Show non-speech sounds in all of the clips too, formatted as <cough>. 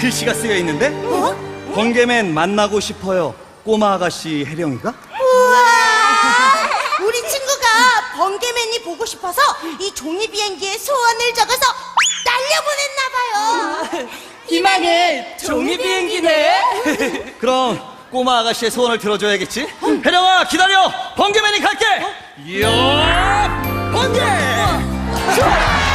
글씨가 쓰여 있는데? 어? 번개맨 만나고 싶어요. 꼬마 아가씨 혜령이가? 우와! 우리 친구가 번개맨이 보고 싶어서 이 종이 비행기에 소원을 적어서 날려보냈나 봐요. 희망의 종이 비행기네. <laughs> 그럼 꼬마 아가씨의 소원을 들어줘야겠지? 혜령아 기다려! 번개맨이 갈게! 이야! 번개! 이야,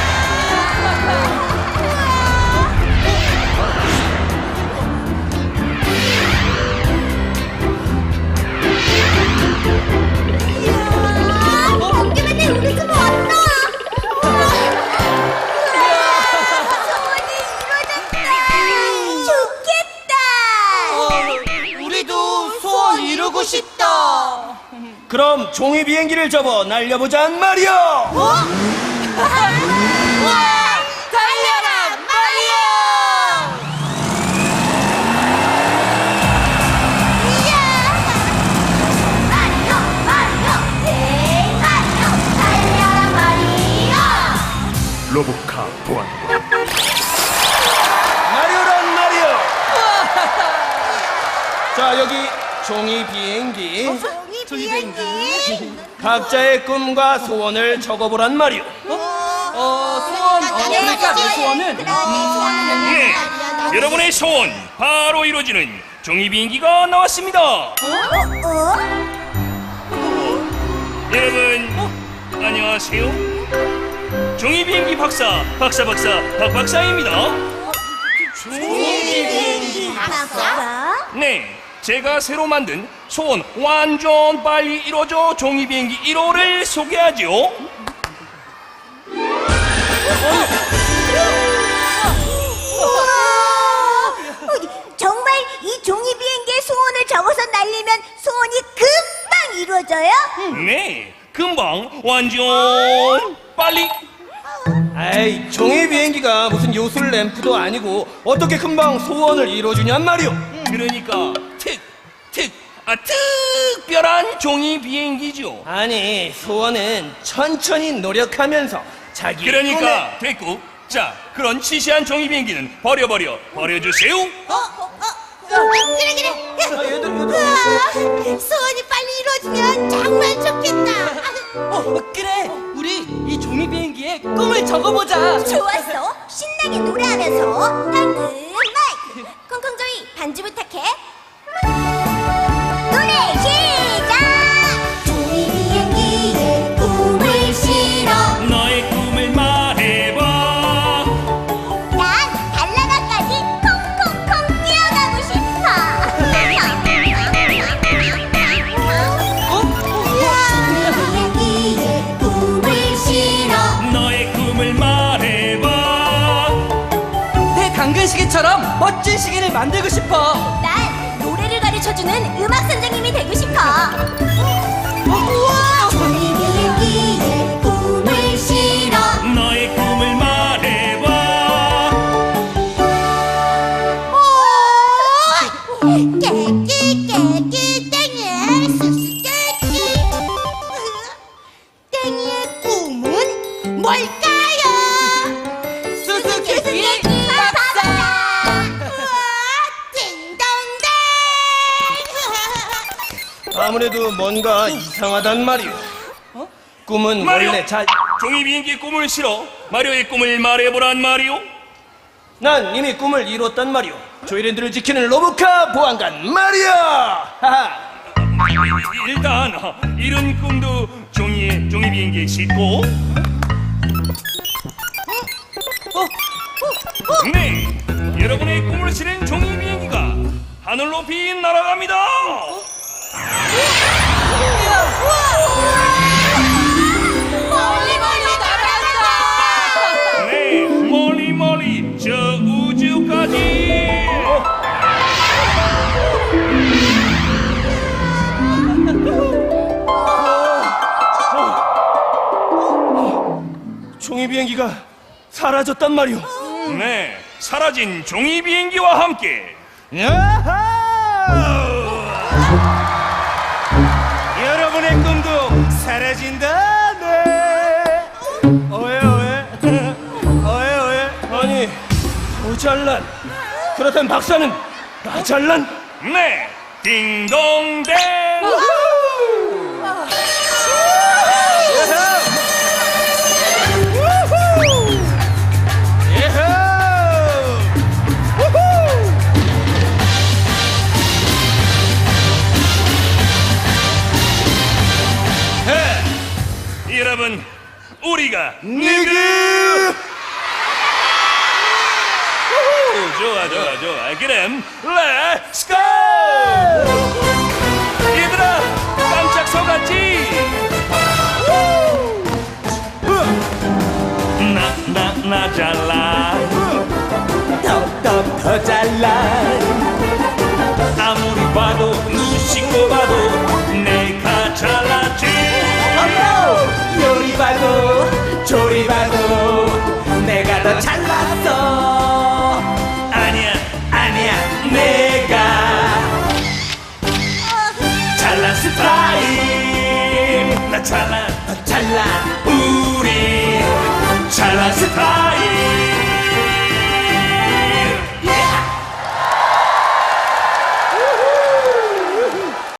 그럼 종이 비행기를 접어 날려보잔 말이오. 어? 우와! 달려라, 마리오! 이야! 마리오, 마리오, 네, 마리오, 달려라, 마리오! 로보카 보안 마리오란 마리오. 자 여기 종이 비행기. 종이 비행기. 각자의 꿈과 소원을 적어보란 말이오. 어, 소원. 어, 그러니까 내 소원은 네, 여러분의 소원 바로 이루어지는 종이 비행기가 나왔습니다. 어? 여러분 안녕하세요. 종이 비행기 박사 박사 박사 박 박사입니다. 박사? 네, 제가 새로 만든 소원 완전 빨리 이루어져 종이 비행기 1호를 소개하죠. 정말 이 종이 비행기에 소원을 적어서 날리면 소원이 금방 이루어져요? 네, 금방 완전 빨리. 에이 종이 비행기가 무슨 요술 램프도 아니고 어떻게 금방 소원을 이뤄주냔 말이오. 그러니까 아 특별한 종이 비행기죠. 아니 소원은 천천히 노력하면서 자기 그러니까 됐고 자 그런 시시한 종이 비행기는 버려버려 버려주세요 어? 어? 어? 그래 그래 우와, 소원이 빨리 이루어지면 정말 좋겠다 어, 그래. 우리 이 종이 비행기에 꿈을 적어보자. 좋았어 신나게 노래하면서 당근 내 당근 시계처럼 멋진 시계를 만들고 싶어. 난 노래를 가르쳐주는 음악 선생님이 되고 싶어. 우와! 비행기에 꿈을 실어. 너의 꿈을 말해봐 깨끼 깨끼 땡이의 수수 깨끼 땡이의 꿈은 뭘까 아무래도 뭔가 이상하단 말이오. 꿈은 마리오 원래 자. 종이 비행기의 꿈을 실어 마리오의 꿈을 말해보란 말이오 난 이미 꿈을 이뤘단 말이오. 조이랜드를 지키는 로보카 보안관 마리오. 하하. 일단 어, 이런 꿈도 종이에 종이 비행기에 싣고 네 여러분의 꿈을 실은 종이 비행기가 하늘 높이 날아갑니다 멀리 멀리 날아간다 네 멀리 멀리 저 우주까지 종이 비행기가 사라졌단 말이오. 네 사라진 종이 비행기와 함께 야 꿈도 사라진다. 네. 어에 어에 어에 어에 아니 모잘란 그 그렇다면 박사는 나 잘난 네, 딩동댕. 여러분, 우리가 니그 오, 좋아, 좋아, 좋아. 그럼 렛츠 고! 얘들아, 깜짝 속았지? 나, 나, 나 잘나. 더더 더 잘나 아무리 봐도 눈 씻고 봐도 더 잘난 우리 잘난 스타일.